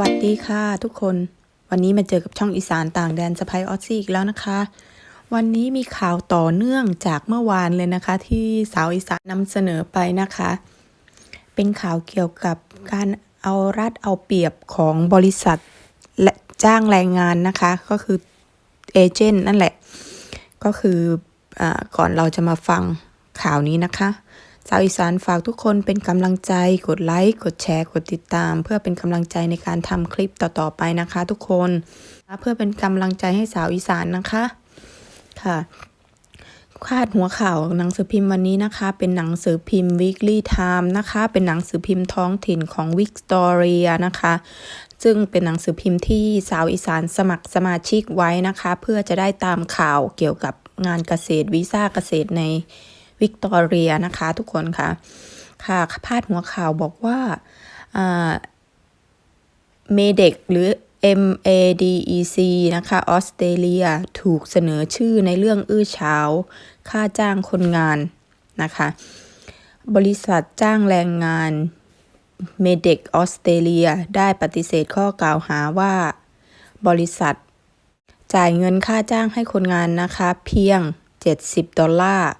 วัสดีค่ะทุกคนวันนี้มาเจอกับช่องอีสานต่างแดนสไปออซี่อีกแล้วนะคะ วันนี้มีข่าวต่อเนื่องจากเมื่อวานเลยนะคะ ที่สาวอีสานนำเสนอไปนะคะ เป็นข่าวเกี่ยวกับการเอารัดเอาเปรียบของบริษัทและจ้างแรงงานนะคะ ก็คือเอเจนต์นั่นแหละ ก็คืออาก่อนเราจะมาฟังข่าวนี้นะคะ สาวอีสานฝากทุกคนเป็นกำลังใจ กดไลค์ กดแชร์ กดติดตาม เพื่อเป็นกำลังใจในการทำคลิปต่อๆไปนะคะ ทุกคน เพื่อเป็นกำลังใจให้สาวอีสานนะคะ ค่ะคาดหัวข่าวหนังสือพิมพ์วันนี้นะคะ เป็นหนังสือพิมพ์ Weekly Time นะคะ เป็นหนังสือพิมพ์ท้องถิ่นของ Victoria นะคะ ซึ่งเป็นหนังสือพิมพ์ที่สาวอีสานสมัครสมาชิกไว้นะคะ เพื่อจะได้ตามข่าวเกี่ยวกับงานเกษตรวีซ่าเกษตรใน วิกตอเรียนะคะทุกคนค่ะ ค่ะพาดหัวข่าวบอกว่าเมเด็กหรือ MADEC นะคะออสเตรเลียถูกเสนอชื่อในเรื่องอื้อเฉาค่าจ้างคนงานนะคะ บริษัทจ้างแรงงานเมเด็กออสเตรเลียได้ปฏิเสธข้อกล่าวหาว่า บริษัท จ่ายเงินค่าจ้างให้คนงานนะคะ เพียง 70 ดอลลาร์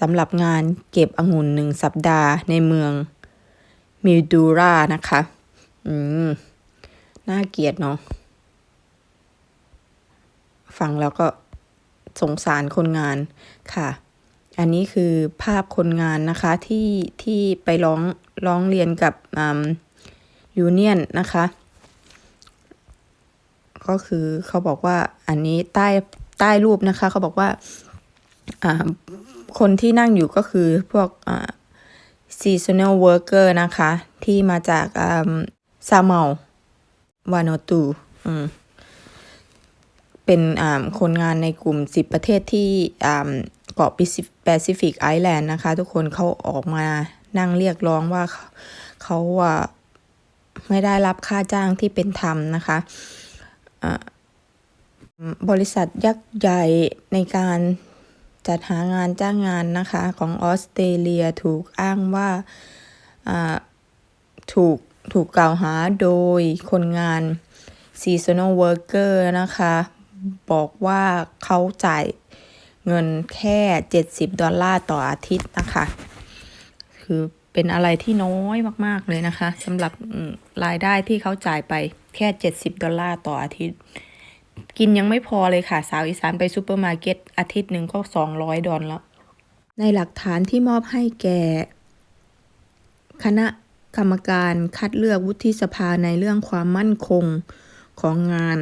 สำหรับงานเก็บองุ่นหนึ่งสัปดาห์ในเมืองมิลดูรานะคะ อืม น่าเกลียดเนาะ ฟังแล้วก็สงสารคนงานค่ะ อันนี้คือภาพคนงานนะคะที่ที่ไปร้องร้องเรียนกับยูเนียนนะคะ ก็คือเขาบอกว่าอันนี้ใต้ใต้รูปนะคะ เขาบอกว่า คนที่นั่งอยู่ก็คือพวก seasonal worker นะคะ ที่มาจากซาเมาวานตูเป็นคนงานในกลุ่ม 10 ประเทศที่เกาะแปซิฟิกไอแลนด์นะคะ ทุกคนเขาออกมานั่งเรียกร้องว่าเขาไม่ได้รับค่าจ้างที่เป็นธรรมนะคะบริษัทยักษ์ใหญ่ในการ จัดหางานจ้างงานนะคะของออสเตรเลียถูกอ้างว่าถูกถูกกล่าวหาโดยคนงาน seasonal worker นะคะ บอกว่าเขาจ่ายเงินแค่ 70 ดอลลาร์ต่ออาทิตย์นะคะ คือเป็นอะไรที่น้อยมากๆเลยนะคะสำหรับรายได้ที่เขาจ่ายไปแค่ 70 ดอลลาร์ต่ออาทิตย์ กินยังไม่พอเลยค่ะ สาวอีสานไปซูเปอร์มาร์เก็ตอาทิตย์หนึ่งก็สองร้อยดอลแล้ว ในหลักฐานที่มอบให้แก่ คณะกรรมการคัดเลือกวุฒิสภาในเรื่องความมั่นคงของงาน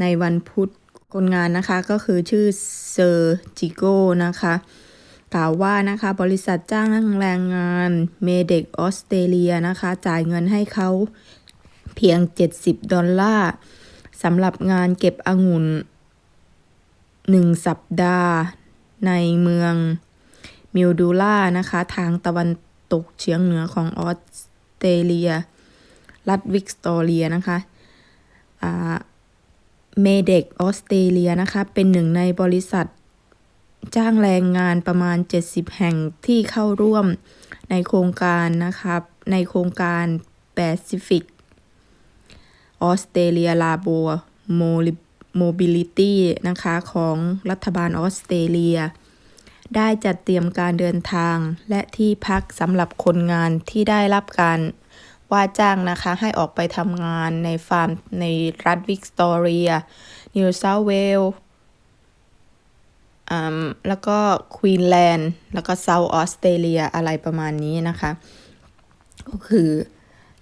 ในวันพุธคนงานนะคะก็คือชื่อเซอร์จิโกนะคะกล่าวว่านะคะบริษัทจ้างแรงงานเมเด็กออสเตรเลียนะคะ จ่ายเงินให้เขาเพียง 70 ดอลลาร์ สำหรับงานเก็บองุ่นหนึ่งสัปดาห์ ในเมืองมิลดูล่านะคะ ทางตะวันตกเฉียงเหนือของออสเตรเลีย รัฐวิกตอเรียนะคะเมเด็กออสเตรเลียนะคะ เป็นหนึ่งในบริษัท จ้างแรงงานประมาณ 70 แห่งที่เข้าร่วมในโครงการนะคะในโครงการแปซิฟิก ออสเตรเลียลาโบโมบิลิตี้นะคะของรัฐบาลออสเตรเลีย ได้จัดเตรียมการเดินทางและที่พักสำหรับคนงานที่ได้รับการว่าจ้างนะคะให้ออกไปทำงานในฟาร์มในรัฐวิกตอเรีย นิวเซาเวลแล้วก็ควีนแลนด์แล้วก็เซาท์ออสเตรเลียอะไรประมาณนี้นะคะ ก็คือ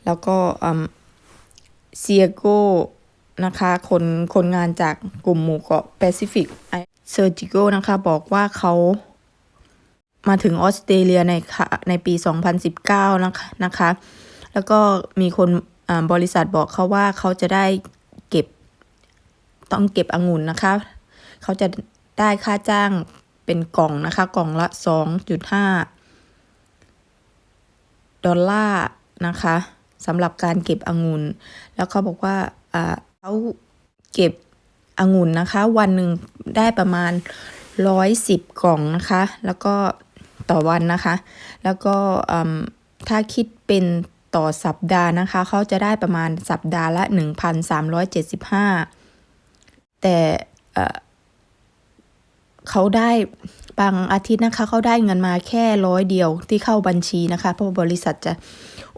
แล้วก็ เซียโกนะคะคนคนงานจากกลุ่มหมู่เกาะแปซิฟิกเซอร์จิโกนะคะบอกว่าเขามาถึงออสเตรเลียในในปี 2019 นะคะนะคะ แล้วก็มีคนบริษัทบอกเขาว่าเขาจะได้เก็บต้องเก็บองุ่นนะคะ เขาจะได้ค่าจ้างเป็นกล่องนะคะ กล่องละ 2.5 ดอลลาร์นะคะ สำหรับการเก็บองุ่นแล้วเขาบอกว่าเขาเก็บองุ่นนะคะ วันหนึ่งได้ประมาณร้อยสิบกล่องนะคะ แล้วก็ต่อวันนะคะ แล้วก็ถ้าคิดเป็นต่อสัปดาห์นะคะ เขาจะได้ประมาณสัปดาห์ละ 1,375 แต่เอ่อเขาได้บางอาทิตย์นะคะ เขาได้เงินมาแค่ร้อยเดียวที่เข้าบัญชีนะคะ เพราะบริษัทจะ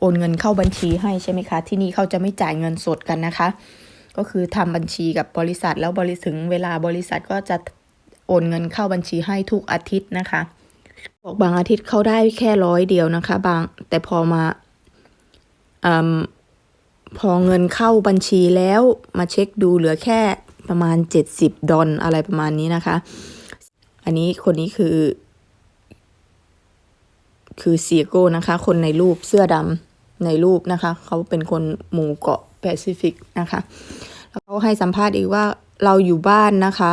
โอนเงินเข้าบัญชีให้ใช่ไหมคะ ที่นี่เขาจะไม่จ่ายเงินสดกันนะคะ ก็คือทำบัญชีกับบริษัท แล้วบริถึงเวลาบริษัทก็จะโอนเงินเข้าบัญชีให้ทุกอาทิตย์นะคะบอกบางอาทิตย์เขาได้แค่ร้อยเดียวนะคะ บางแต่พอมาอพอเงินเข้าบัญชีแล้วมาเช็คดูเหลือแค่ประมาณ 70 ดอลอะไรประมาณนี้นะคะ อันนี้คนนี้คือ คือเซียโก้นะคะ คนในรูปเสื้อดำ ในรูปนะคะ เขาเป็นคนหมู่เกาะแปซิฟิกนะคะแล้วเขาให้สัมภาษณ์อีกว่าเราอยู่บ้านนะคะ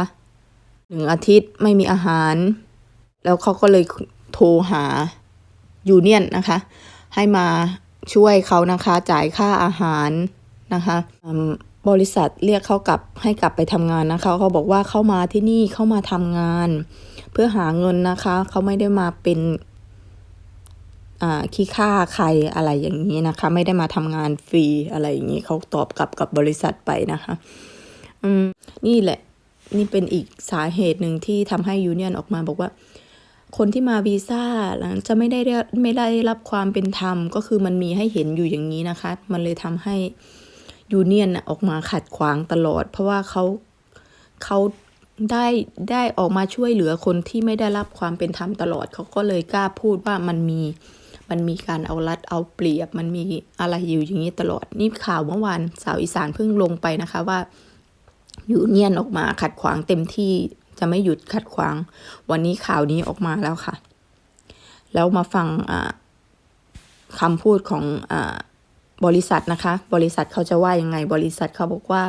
หนึ่งอาทิตย์ไม่มีอาหาร แล้วเขาก็เลยโทรหายูเนียนนะคะ ให้มาช่วยเขานะคะ จ่ายค่าอาหารนะคะบริษัทเรียกเขากลับให้กลับไปทำงานนะคะ เขาบอกว่าเข้ามาที่นี่เข้ามาทำงาน เพื่อหาเงินนะคะ เขาไม่ได้มาเป็น ขี้ค่าใครอะไรอย่างนี้นะคะ ไม่ได้มาทำงานฟรีอะไรอย่างนี้เขาตอบกลับกับบริษัทไปนะคะอืมนี่แหละ นี่เป็นอีกสาเหตุหนึ่งที่ทำให้ยูเนียนออกมาบอกว่า คนที่มาวีซ่าหลังจะไม่ได้ไม่ได้รับความเป็นธรรม ก็คือมันมีให้เห็นอยู่อย่างนี้นะคะ มันเลยทำให้ยูเนียนออกมาขัดขวางตลอด เพราะว่าเขาเขาได้ได้ออกมาช่วยเหลือคนที่ไม่ได้รับความเป็นธรรมตลอดเขาก็เลยกล้าพูดว่ามันมี มันมีการเอารัดเอาเปรียบ มันมีอะไรอยู่อย่างนี้ตลอด นี่ข่าวเมื่อวานสาวอีสานเพิ่งลงไปนะคะว่ายูเนียนออกมาขัดขวางเต็มที่จะไม่หยุดขัดขวาง วันนี้ข่าวนี้ออกมาแล้วค่ะ แล้วมาฟังอ่าคำพูดของอบริษัทนะคะ บริษัทเขาจะว่ายังไง บริษัทเขาบอกว่า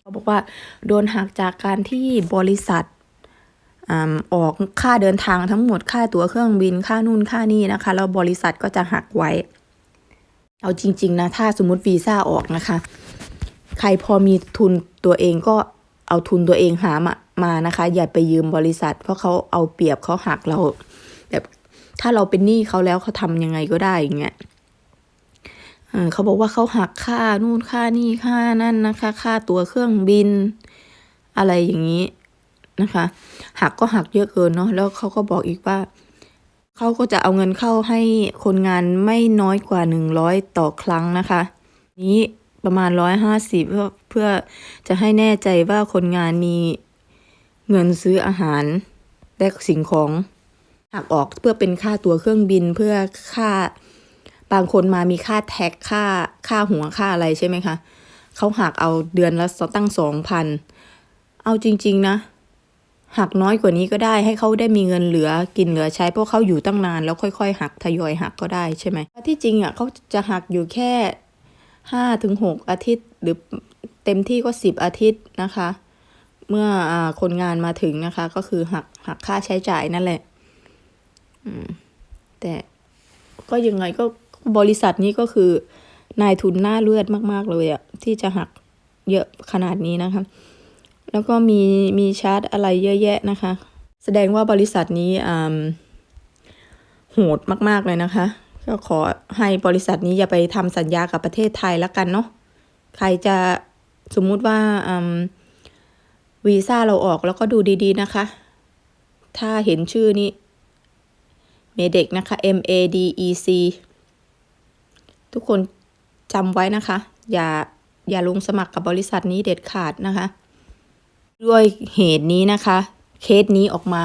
เขาบอกว่า โดนหักจากการที่บริษัท ออกค่าเดินทางทั้งหมดค่าตั๋วเครื่องบินค่านู่นค่านี่นะคะแล้วบริษัทก็จะหักไว้ เอาจริง ๆ นะ ถ้าสมมติวีซ่าออกนะคะ ใครพอมีทุนตัวเองก็เอาทุนตัวเองหามามานะคะ อย่าไปยืมบริษัท เพราะเขาเอาเปรียบเขาหักเราแบบถ้าเราเป็นหนี้เขาแล้วเขาทำยังไงก็ได้อย่างเงี้ยเขาบอกว่าเขาหักค่านู่นค่านี่ค่านั่นนะคะ ค่าตั๋วเครื่องบิน อะไรอย่างนี้ นะคะ หักก็หักเยอะเกินเนาะแล้วเขาก็บอกอีกว่าเขาก็จะเอาเงินเข้าให้คนงานไม่น้อยกว่าหนึ่งร้อยต่อครั้งนะคะ นี้ประมาณร้อยห้าสิบเพื่อเพื่อจะให้แน่ใจว่าคนงานมีเงินซื้ออาหารและสิ่งของหักออกเพื่อเป็นค่าตั๋วเครื่องบินเพื่อค่าบางคนมามีค่าแท็กค่าค่าหัวค่าอะไรใช่ไหมคะเขาหักเอาเดือนละตั้งสองพันเอาจริง ๆ นะ หักน้อยกว่านี้ก็ได้ให้เขาได้มีเงินเหลือกินเหลือใช้เพราะเขาอยู่ตั้งนานแล้วค่อยๆ หักทยอยหักก็ได้ใช่ไหมที่จริงอะเขาจะหักอยู่แค่ห้าถึงหกอาทิตย์ หรือเต็มที่ก็สิบอาทิตย์นะคะ เมื่ออคนงานมาถึงนะคะ ก็คือหักหักค่าใช้จ่ายนั่นแหละแต่ก็ยังไงก็บริษัทนี้ก็คือนายทุนหน้าเลือดมาก ๆ เลยอะที่จะหักเยอะขนาดนี้นะคะ แล้วก็มีมีชาร์ตอะไรเยอะแยะนะคะ แสดงว่าบริษัทนี้อ่าโหดมากๆเลยนะคะ ก็ขอให้บริษัทนี้อย่าไปทำสัญญากับประเทศไทยแล้วกันเนาะใครจะสมมุติว่าวีซ่าเราออกแล้วก็ดูดี ๆ นะคะ ถ้าเห็นชื่อนี้เมเด็กนะคะ M A D E C ทุกคนจำไว้นะคะ อย่าอย่าลงสมัครกับบริษัทนี้เด็ดขาดนะคะ ด้วยเหตุนี้นะคะ เคสนี้ออกมา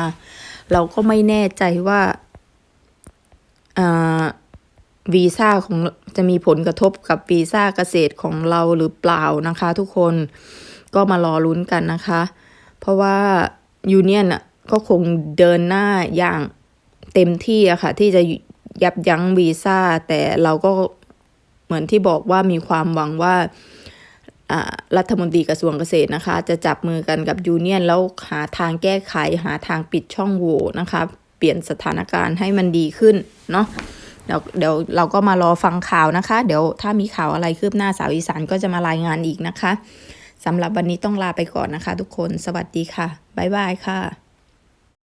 เราก็ไม่แน่ใจว่าอ่าวีซ่าของจะมีผลกระทบกับวีซ่าเกษตรของเราหรือเปล่านะคะ ทุกคนก็มารอลุ้นกันนะคะ เพราะว่ายูเนียนก็คงเดินหน้าอย่างเต็มที่อะค่ะ ที่จะยับยั้งวีซ่า แต่เราก็เหมือนที่บอกว่ามีความหวังว่า รัฐมนตรีกระทรวงเกษตรนะคะ จะจับมือกันกับยูเนียนแล้วหาทางแก้ไข หาทางปิดช่องโหว่นะคะ เปลี่ยนสถานการณ์ให้มันดีขึ้นเนาะเดี๋ยวเดี๋ยวเราก็มารอฟังข่าวนะคะ เดี๋ยวถ้ามีข่าวอะไรคืบหน้าสาวอีสานก็จะมารายงานอีกนะคะสำหรับวันนี้ต้องลาไปก่อนนะคะ ทุกคนสวัสดีค่ะบ๊ายบายค่ะ